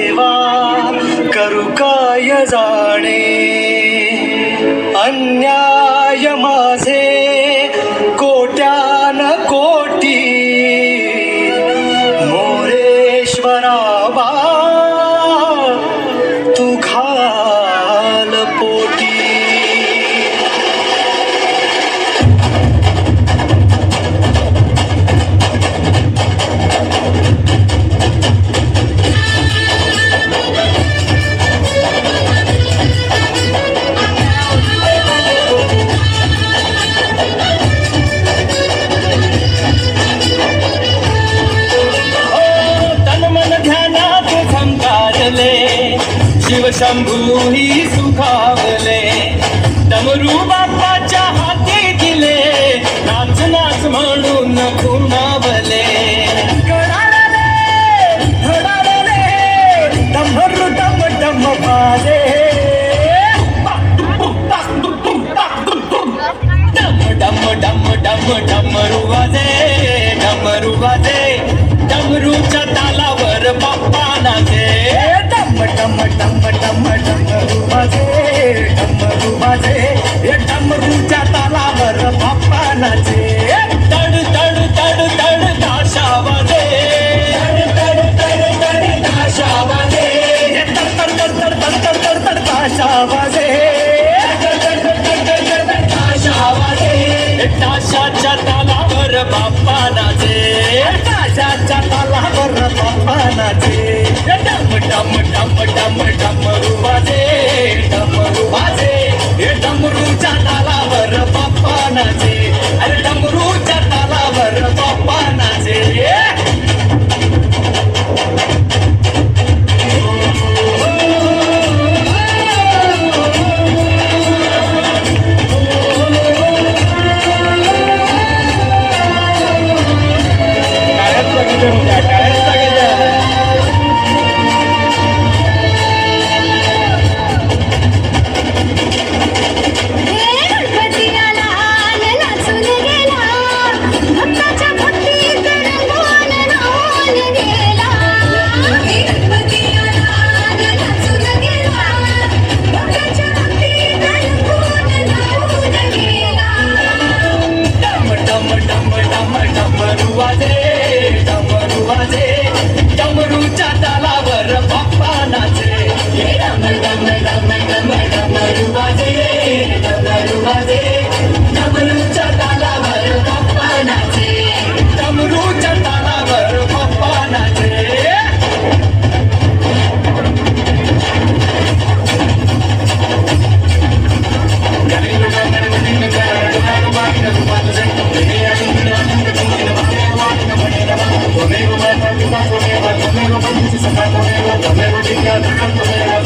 देवा करू काय जाणे? अन्याय माझे कोट्यान कोटी. मोरेश्वरा बा तू घाल पोटी. शंभूही सुखावले. डमरू बाप्पाच्या हाती दिले. नाच नाच म्हणून खुणावले. कडाडले, धडाडले, डमरू डम डम बाजे डम डम डम डम डमरू वाजे डमरू वाजे. डमरूच्या तालावर बाप्पा नाचे. टम टम टम डमरू वाजे डमरू वाजे हे डमरूच्या तालावर बाप्पा नाचे तड तड तड तड ताशा वाजे तड तड तड ताशा वाजे तड तड तड तड तड तड तड ताशा वाजे ताशाच्या तालावर बाप्पा नाचे ताशाच्या तालावर बाप्पा नाचे डम डम डमरू बाजे डमरूच्या तालावर पप्पा नाचे Gracias.